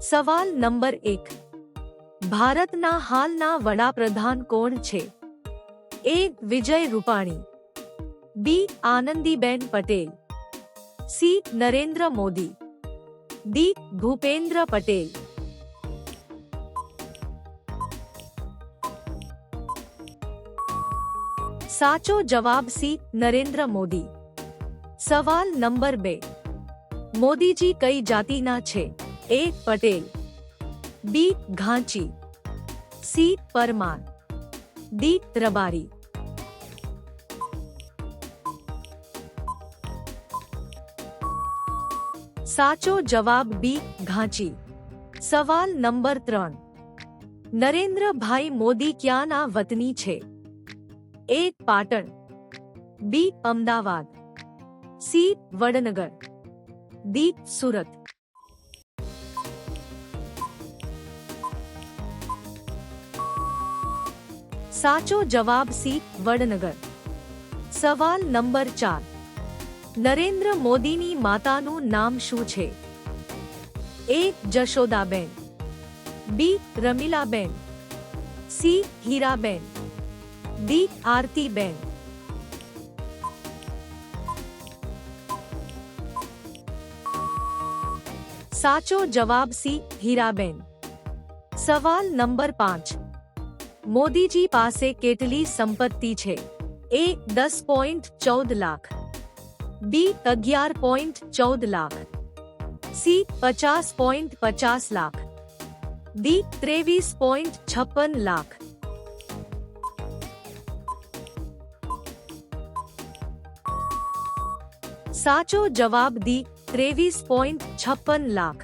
સવાલ નંબર એક. ભારતના હાલના વડાપ્રધાન કોણ છે? A. Vijay Rupani. B. Anandiben Patel. C. Narendra Modi. D. Bhupendra Patel. સાચો જવાબ સી. નરેન્દ્ર મોદી. સવાલ નંબર બે. મોદીજી કઈ જાતિના છે? A Patel B Ghanchi C Parmar D Rabari સાચો જવાબ બી ઘાંચી સવાલ નંબર ત્રણ નરેન્દ્રભાઈ મોદી ક્યાંના વતની છે A Patan B Ahmedabad C Vadnagar D Surat સાચો જવાબ સી વડનગર. સવાલ નંબર ચાર. નરેન્દ્ર મોદીની માતાનું નામ શું છે? A. Jashodaben. B. Ramilaben. C. Hiraben. D. Aartiben. સાચો જવાબ સી. હીરાબેન. સવાલ નંબર પાંચ. મોદીજી પાસે કેટલી સંપત્તિ છે એ દસ પોઈન્ટ ચૌદ લાખ બી અગિયાર પોઈન્ટ ચૌદ લાખ સી પચાસ પોઈન્ટ પચાસ લાખ ડી ત્રેવીસ પોઈન્ટ છપ્પન લાખ સાચો જવાબ દી ત્રેવીસ પોઈન્ટ છપ્પન લાખ